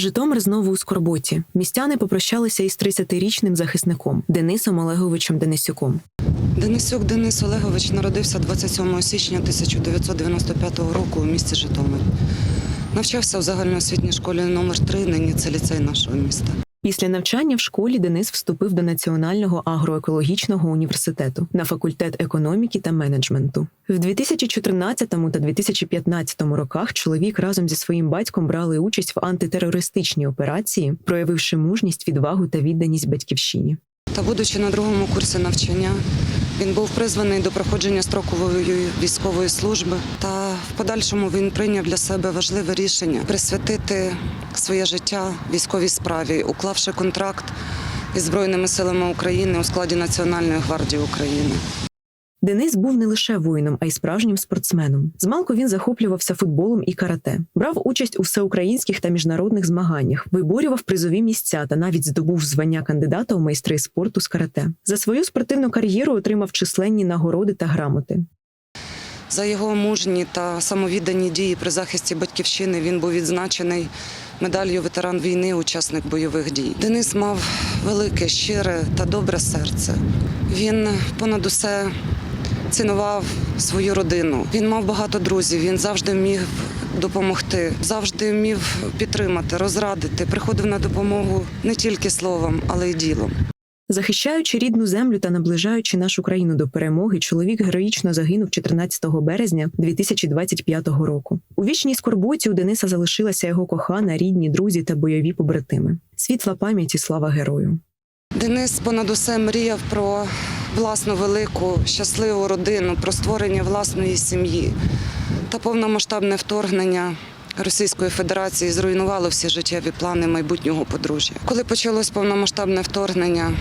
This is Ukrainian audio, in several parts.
Житомир знову у скорботі. Містяни попрощалися із 30-річним захисником Денисом Олеговичем Денисюком. Денисюк Денис Олегович народився 27 січня 1995 року у місті Житомир. Навчався в загальноосвітній школі номер 3 нині це ліцей нашого міста. Після навчання в школі Денис вступив до Національного агроекологічного університету на факультет економіки та менеджменту. В 2014 та 2015 роках чоловік разом зі своїм батьком брали участь в антитерористичній операції, проявивши мужність, відвагу та відданість батьківщині. Та будучи на другому курсі навчання, він був призваний до проходження строкової військової служби. Та в подальшому він прийняв для себе важливе рішення присвятити своє життя військовій справі, уклавши контракт із Збройними силами України у складі Національної гвардії України. Денис був не лише воїном, а й справжнім спортсменом. Змалку він захоплювався футболом і карате, брав участь у всеукраїнських та міжнародних змаганнях, виборював призові місця та навіть здобув звання кандидата у майстри спорту з карате. За свою спортивну кар'єру отримав численні нагороди та грамоти. За його мужні та самовіддані дії при захисті батьківщини він був відзначений медаллю ветеран війни, учасник бойових дій. Денис мав велике, щире та добре серце. Він понад усе цінував свою родину. Він мав багато друзів. Він завжди вмів допомогти, завжди вмів підтримати, розрадити. Приходив на допомогу не тільки словом, але й ділом. Захищаючи рідну землю та наближаючи нашу країну до перемоги, чоловік героїчно загинув 14 березня 2025 року. У вічній скорботі у Дениса залишилася його кохана, рідні, друзі та бойові побратими. Світла пам'ять і слава герою. Денис понад усе мріяв про власну велику щасливу родину, про створення власної сім'ї. Та повномасштабне вторгнення Російської Федерації зруйнувало всі життєві плани майбутнього подружжя. Коли почалось повномасштабне вторгнення,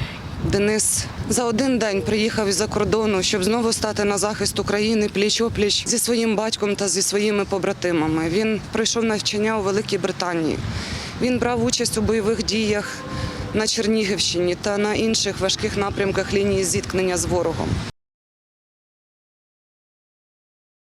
Денис за один день приїхав із-за кордону, щоб знову стати на захист України пліч-опліч зі своїм батьком та зі своїми побратимами. Він пройшов навчання у Великій Британії. Він брав участь у бойових діях на Чернігівщині та на інших важких напрямках лінії зіткнення з ворогом.